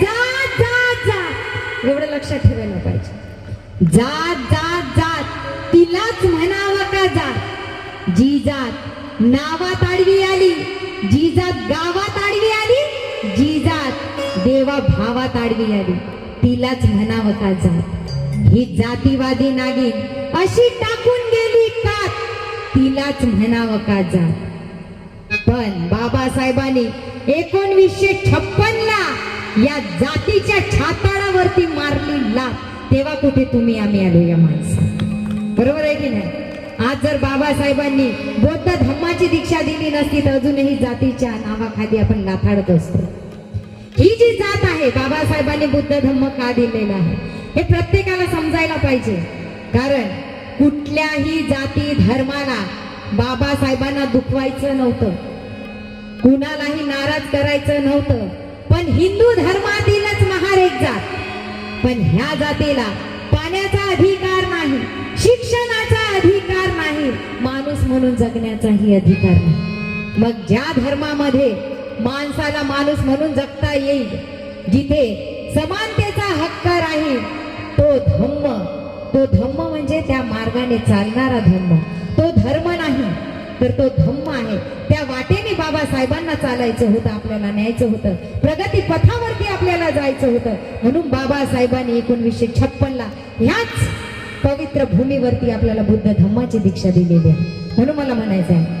जात जात जात एवढं लक्षात ठेवायला पाहिजे जात जात जात तिलाच म्हणावं का जात जी जात. नावात आडवी आली जिजात गावात आडवी आली जिजात देवा भावात आडवी आली. तिलाच म्हणावं का जात? ही जातीवादी नागिन अशी टाकून गेली कात. तिलाच म्हणावं का जात? पण बाबासाहेबांनी एकोणवीसशे छप्पन ला या जातीच्या छाताळावरती मारली ला तेव्हा कुठे तुम्ही आम्ही आलो या माणसा बरोबर आहे की नाही? आज जर बाबासाहेबांनी बौद्ध धम्माची दीक्षा दिली नसती तर अजूनही जातीच्या नावाखाली आपण लाथाडत असतो. ही जी जात आहे बाबासाहेबांनी बुद्ध धम्म का दिलेलं आहे हे प्रत्येकाला समजायला पाहिजे. कारण कुठल्याही जाती धर्माला बाबासाहेबांना दुखवायचं नव्हतं. कुणालाही नाराज करायचं नव्हतं. पण हिंदू धर्मातीलच महार एक जात. पण ह्या जातीला पाण्याचा अधिकार नाही शिक्षणाचा अधिकार नाही. माणूस म्हणून जगण्याचाही अधिकार नाही. मग ज्या धर्मामध्ये माणसाला माणूस म्हणून जगता येईल जिथे समानतेचा हक्क राहील तो धम्म तो धम्म म्हणजे त्या मार्गाने चालणारा धम्म. तो धर्म नाही तर तो धम्म आहे. त्या वाटेने बाबासाहेबांना चालायचं होतं आपल्याला न्यायचं होतं. प्रगती पथावरती आपल्याला जायचं होतं. म्हणून बाबासाहेबांनी एकोणवीसशे छप्पनला ह्याच पवित्र भूमीवरती आपल्याला बुद्ध धम्माची दीक्षा दिलेली आहे. म्हणून मला म्हणायचं आहे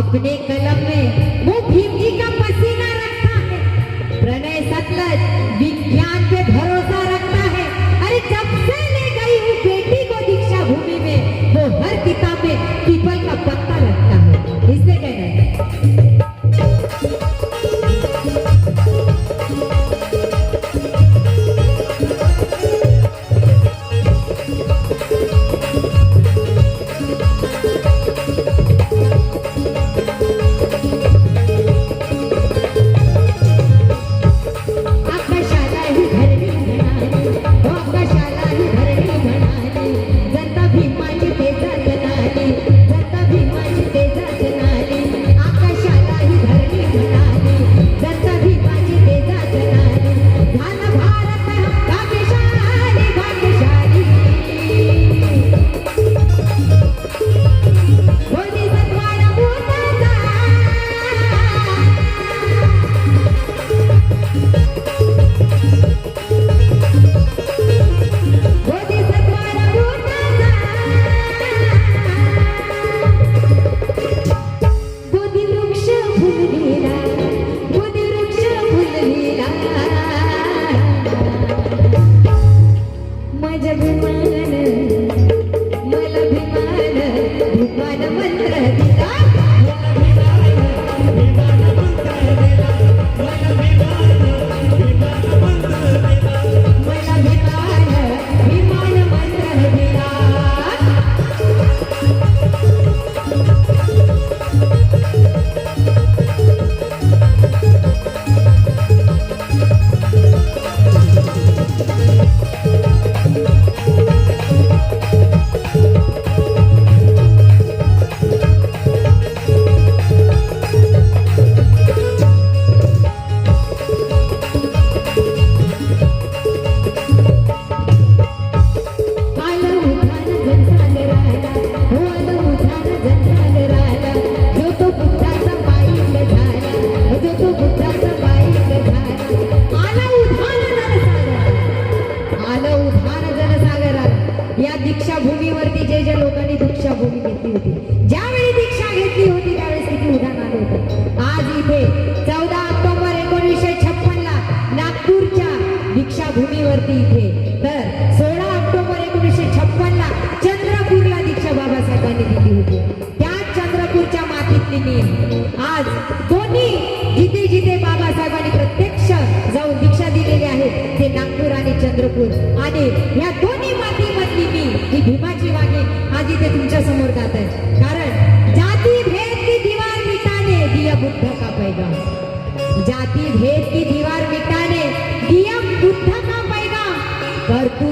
अपने कलम में या दीक्षाभूमीवरती जे ज्या लोकांनी दीक्षाभूमी घेतली होती ज्यावेळी दीक्षा घेतली होती त्यावेळेस किती उदाहरण आलं होतं. आज इथे चौदा ऑक्टोबर एकोणीसशे छप्पन ला नागपूरच्या दीक्षाभूमीवरती इथे. तर सोळा ऑक्टोबर एकोणीसशे छप्पन ला चंद्रपूरला दीक्षा बाबासाहेबांनी दिली होती. त्याच चंद्रपूरच्या मातीतली मी आज दोन्ही जिथे जिथे बाबासाहेबांनी प्रत्यक्ष जाऊन दीक्षा दिलेली आहे ते नागपूर आणि चंद्रपूर. आणि या भीमाची वाणी आज इथे तुमच्यासमोर जात आहे कारण जाती भेद की दीवार मिटाने दिया बुद्ध का पैगाम? जाती भेद की दीवार मिटाने दिया बुद्ध का पैगाम? पर तू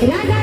Gracias.